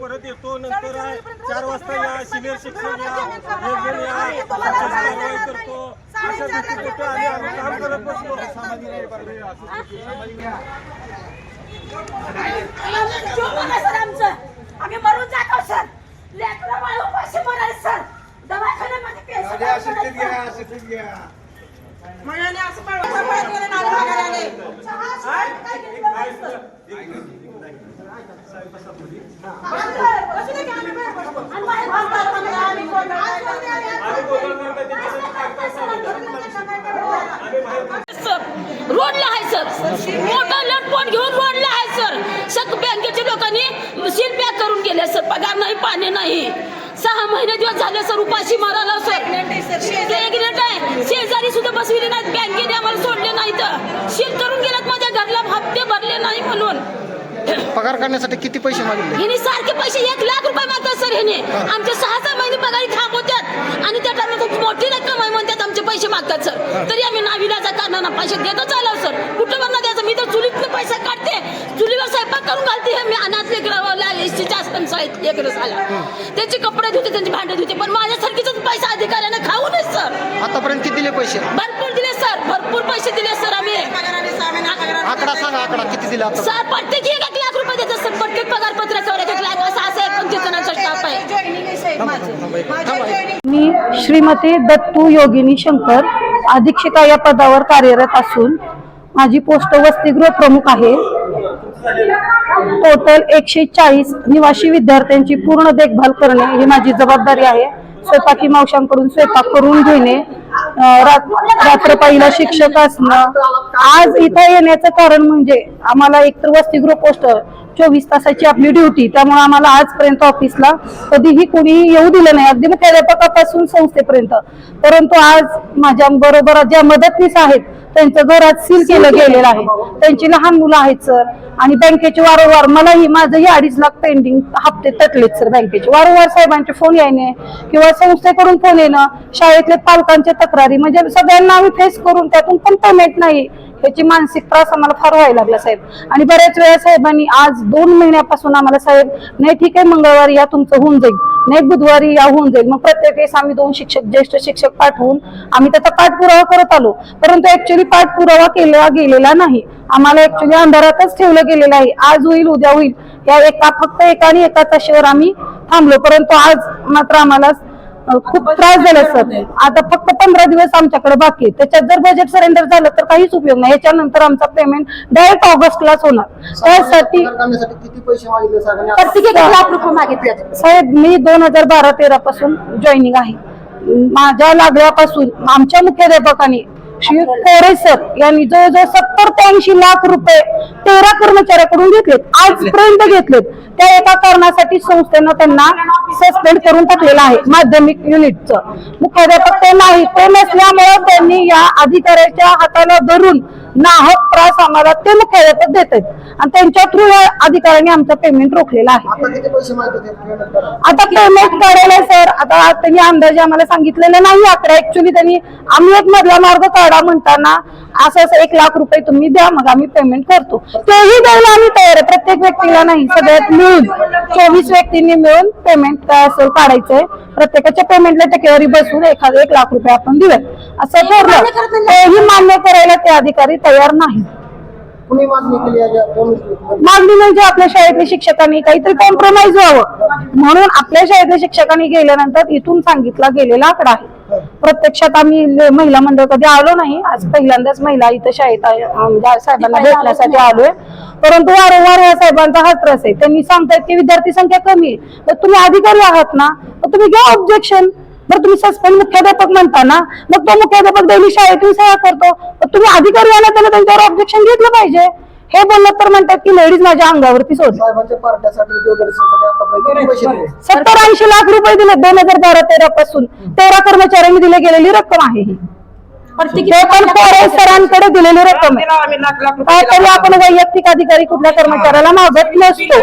परत येतो नंतर चार वाजता. या सिनियर शिक्षक या. करतो. अशा. करतो आणि आम्ही काम करत बसलो आम्हाला जीव बघा, सर, आमचं. आम्ही मरून जातो सर लेकरं बाळ उपाशी मराल सर दवाखान्यामध्ये नाही पडत, सर. महिन्याने असं पळवत पळत गेले नालं मागायला आले. चहा, सर, काय केलं व्यवस्थित? बसू दे की आम्ही बाहेर बसतो. आणि बाहेर बसतात आम्ही, आम्ही बोलणार नाही. आम्ही बोलणार सर रोडला आहे सर मोठा लटपट घेऊन रोडला आहे सर. सग बँकेच्या लोकांनी सील पॅक करून गेले सर. पगार नाही पाणी नाही. सहा महिने दिवस झाले सर उपाशी मारायला सर. प्रेग्नेंट आहे शेजारी सुद्धा बसविले नाहीत बँकेने आम्हाला सोडले नाहीत. सील करून गेल्यात माझ्या घरला हप्ते भरले नाही म्हणून. पगार करण्यासाठी किती पैसे मागितले? हिने सारखे पैसे एक लाख रुपये मागतात सर हिने. आमचे सहा सहा महिने पगारी थांबवतात. आणि त्या टायमाला खूप मोठी रक्कम आहे म्हणतात आमचे पैसे मागतात सर. तरी आम्ही नाविलाचा कारणानं पैसे देतो चालव सर कुठं म्हणणं द्यायचं मी तर चुलीतनं पैसा काढते चुलीवर स्वयंपाक करून घालते हे मी अनाथ लेकराला एसटीच्या शाळेत लेकरं झाला त्याचे कपडे धुते त्यांची भांडे धुते पण माझ्यासारखीच पैसा अधिकाऱ्याने खाऊ नये सर? आतापर्यंत किती दिले पैसे? भरपूर दिले सर भरपूर पैसे दिले सर आम्ही. आकडा सांगा आकडा किती दिला आता? सर प्रत्येकी एक एक लाख रुपये देतात सर प्रत्येक पगार पत्रकावर एक एक लाख असं असं एकोणतीस जणांचा स्टाफ आहे. मी श्रीमती दत्तू योगिनी शंकर अधीक्षिका या पदावर कार्यरत असून माझी पोस्ट वसतिगृह प्रमुख आहे. टोटल एकशे चाळीस निवासी विद्यार्थ्यांची पूर्ण देखभाल करणे ही माझी जबाबदारी आहे. स्वयंपाकी मावशांकडून स्वयंपाक करून घेणे रात्रपाईला शिक्षक असणं. आज इथं येण्याचं कारण म्हणजे आम्हाला एकतर वसतिगृह पोस्ट चोवीस तासाची आपली ड्युटी त्यामुळे आम्हाला आजपर्यंत ऑफिसला कधीही कोणीही येऊ दिलं नाही. अगदी मुख्याध्यापकापासून संस्थेपर्यंत. परंतु आज माझ्या बरोबर ज्या मदतनीस आहेत त्यांचं घर आज सील केलं गेलेलं आहे. त्यांची लहान मुलं आहेत सर. आणि बँकेचे वारंवार मलाही माझंही अडीच लाख पेंडिंग हप्ते तटलेत सर बँकेचे. वारंवार साहेबांचे फोन येणे किंवा संस्थेकडून फोन येणं शाळेतले पालकांच्या तक्रारी म्हणजे सगळ्यांना आम्ही फेस करून त्यातून पण पेमेंट नाही ह्याची मानसिक त्रास आम्हाला फार व्हायला लागला साहेब. आणि बऱ्याच वेळा साहेबांनी आज दोन महिन्यापासून आम्हाला साहेब नाही ठीक आहे मंगळवारी या तुमचं होऊन जाईल. नाही बुधवारी या होऊन जाईल. मग प्रत्येक वेळेस आम्ही दोन शिक्षक ज्येष्ठ शिक्षक पाठवून आम्ही त्याचा पाठपुरावा करत आलो. परंतु ऍक्च्युली पाठपुरावा केला गेलेला नाही. आम्हाला ऍक्च्युली अंधारातच ठेवलं गेलेलं आहे. आज होईल उद्या होईल. या एका फक्त एका आणि एका शहर आम्ही थांबलो. परंतु आज मात्र आम्हाला खूप त्रास झाला सर. आता फक्त पंधरा दिवस आमच्याकडे बाकी आहे. त्याच्यात जर बजेट सरेंडर झालं तर काहीच उपयोग नाही. याच्यानंतर आमचा पेमेंट डायरेक्ट ऑगस्टलाच होणार. त्यासाठी प्रत्येकी एक लाख रुपये मागितले. साहेब मी दोन हजार बारा तेरा पासून जॉईनिंग आहे. माझ्या लागल्यापासून आमच्या मुख्याध्यापकांनी श्री कोरे सर यांनी जवळजवळ सत्तर ते ऐंशी लाख रुपये तेरा कर्मचाऱ्याकडून घेतलेत आजपर्यंत घेतलेत. त्या एका कारणासाठी संस्थेनं त्यांना सस्पेंड करून टाकलेलं आहे माध्यमिक युनिटचं मुख्याध्यापक ते नाही ते नसल्यामुळे त्यांनी या अधिकाऱ्याच्या हाताला धरून नाहक त्रास आम्हाला ते मुख्याध्यापक देत आहेत आणि त्यांच्या थ्रू अधिकाऱ्यांनी आमचं पेमेंट रोखलेलं आहे. आता किती पैसे मागितले पेमेंट करा? आता पेमेंट काढायला सर आता त्यांनी अंदाजे आम्हाला सांगितलेलं नाही आकडा ऍक्च्युली त्यांनी आम्ही एक मधला मार्ग काढा म्हणताना असं असं एक लाख रुपये तुम्ही द्या मग आम्ही पेमेंट करतो. तेही द्यायला आम्ही तयार आहे. प्रत्येक व्यक्तीला नाही. सगळ्यात मिळून चोवीस व्यक्तींनी मिळून पेमेंट काय असेल काढायचंय. प्रत्येकाच्या पेमेंटला टक्केवारी बसून एखादं एक लाख रुपये आपण देऊया असं ठरलं. तेही मान्य करायला ते अधिकारी तयार नाही. कुणी मागणी केली आहे या दोन मागणी म्हणजे आपल्या शाळेतल्या शिक्षकांनी काहीतरी कॉम्प्रोमाइज व्हावं. म्हणून आपल्या शाळेतल्या शिक्षकांनी गेल्यानंतर इथून सांगितला गेलेला आकडा आहे. प्रत्यक्षात आम्ही ल- महिला मंडळ कधी आलो नाही. आज पहिल्यांदाच महिला इथं शाळेत आहे, म्हणजे साहेबांना भेटण्यासाठी आलोय. परंतु वारंवार या साहेबांचा हा त्रास आहे. त्यांनी सांगतायत की विद्यार्थी संख्या कमी आहे. तर तुम्ही अधिकारी आहात ना? तर तुम्ही घ्या ऑब्जेक्शन बरं तुम्ही सस्पेंड मुख्याध्यापक म्हणता ना मग तो मुख्याध्यापक डेली शाळेतून सेवा करतो. तर तुम्ही अधिकारी आला त्याला त्यांच्यावर ऑब्जेक्शन घेतलं पाहिजे. हे बोललं तर म्हणतात की लेडीज माझ्या अंगावरती सत्तर ऐंशी लाख रुपये दिले दोन हजार बारा तेरा पासून. तेरा कर्मचाऱ्यांनी दिली गेलेली रक्कम आहे ही. ते पण पोरे सरांकडे दिलेली रक्कम आहे. काय तरी आपण वैयक्तिक अधिकारी कुठल्या कर्मचाऱ्याला मागत नसतो.